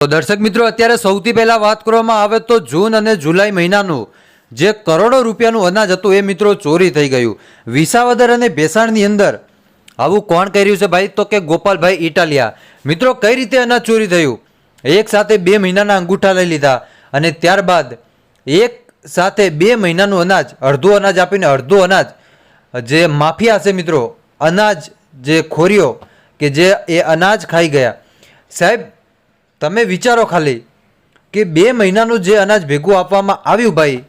તો દર્શક મિત્રો, અત્યારે સૌથી પહેલા વાત કરવામાં આવે તો જૂન અને જુલાઈ મહિનાનું જે કરોડો રૂપિયાનું અનાજ હતું, એ મિત્રો ચોરી થઈ ગયું. વિસાવદર અને ભેસાણની અંદર, આવું કોણ કર્યું છે ભાઈ? તો કે ગોપાલભાઈ ઇટાલિયા મિત્રો, કઈ રીતે અનાજ ચોરી થયું? એક સાથે બે મહિનાના અંગૂઠા લઈ લીધા અને ત્યારબાદ એક સાથે બે મહિનાનું અનાજ, અડધું અનાજ આપીને અડધું અનાજ, જે માફિયા છે મિત્રો, અનાજ જે ખોરીઓ કે જે એ અનાજ ખાઈ ગયા. સાહેબ તમે વિચારો ખાલી કે બે મહિનાનું જે અનાજ ભેગું આપવામાં આવ્યું ભાઈ,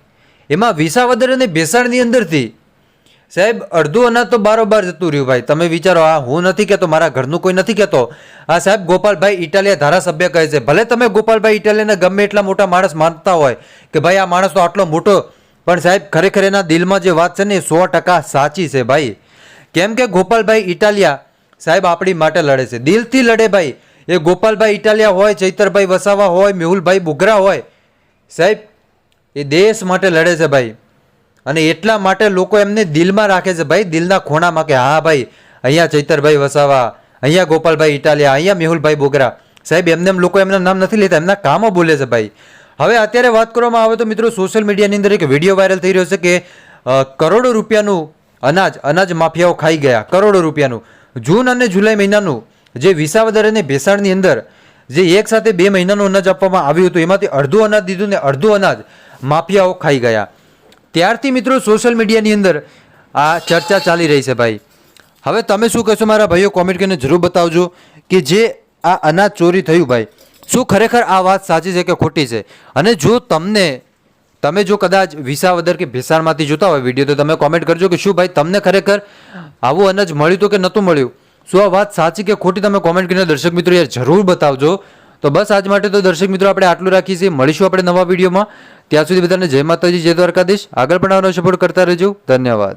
એમાં વિસાવદર અને ભેસાણની અંદરથી, સાહેબ, અડધું અનાજ તો બારોબાર જતું રહ્યું ભાઈ. તમે વિચારો, આ હું નથી કહેતો, મારા ઘરનું કોઈ નથી કહેતો. આ સાહેબ, ગોપાલભાઈ ઇટાલિયા ધારાસભ્ય કહે છે, ભલે તમે ગોપાલભાઈ ઇટાલિયાને ગમે એટલા મોટા માણસ માનતા હોય કે ભાઈ આ માણસ તો આટલો મોટો, પણ સાહેબ, ખરેખર એના દિલમાં જે વાત છે ને એ સો ટકા સાચી છે ભાઈ. કેમ કે ગોપાલભાઈ ઇટાલિયા સાહેબ આપણી માટે લડે છે. દિલથી લડે ભાઈ. એ ગોપાલભાઈ ઇટાલિયા હોય, ચૈતરભાઈ વસાવા હોય, મેહુલભાઈ બુગરા હોય, સાહેબ, એ દેશ માટે લડે છે ભાઈ. અને એટલા માટે લોકો એમને દિલમાં રાખે છે ભાઈ, દિલના ખૂણામાં કે હા ભાઈ, અહીંયા ચૈતરભાઈ વસાવા, અહીંયા ગોપાલભાઈ ઇટાલિયા, અહીંયા મેહુલભાઈ બોગરા. સાહેબ, એમને એમ લોકો એમના નામ નથી લેતા, એમના કામો બોલે છે ભાઈ. હવે અત્યારે વાત કરવામાં આવે તો મિત્રો સોશિયલ મીડિયાની અંદર એક વીડિયો વાયરલ થઈ રહ્યો છે કે કરોડો રૂપિયાનું અનાજ અનાજ માફિયાઓ ખાઈ ગયા, કરોડો રૂપિયાનું. જૂન અને જુલાઈ મહિનાનું જે વિસાવદર અને ભેસાણની અંદર જે એક સાથે બે મહિનાનું અનાજ આપવામાં આવ્યું હતું, એમાંથી અડધું અનાજ દીધું ને અડધું અનાજ માફિયાઓ ખાઈ ગયા. ત્યારથી મિત્રો સોશિયલ મીડિયાની અંદર આ ચર્ચા ચાલી રહી છે ભાઈ. હવે તમે શું કહેશો મારા ભાઈઓ કોમેન્ટ કરીને જરૂર બતાવજો કે જે આ અનાજ ચોરી થયું ભાઈ, શું ખરેખર આ વાત સાચી છે કે ખોટી છે? અને જો તમને, તમે જો કદાચ વિસાવદર કે ભેસાણમાંથી જોતા હોય વીડિયો, તો તમે કોમેન્ટ કરજો કે શું ભાઈ, તમને ખરેખર આવું અનાજ મળ્યું તો કે નહોતું મળ્યું? શું આ વાત સાચી કે ખોટી, તમે કોમેન્ટ કરીને દર્શક મિત્રો યાર જરૂર બતાવજો. તો બસ આજ માટે તો દર્શક મિત્રો આપણે આટલું રાખીએ છીએ. મળીશું આપણે નવા વિડીયોમાં. ત્યાં સુધી બધાને જય માતાજી, જય દ્વારકાધીશ. આગળ પણ આવવાનો સપોર્ટ કરતા રહેજો. ધન્યવાદ.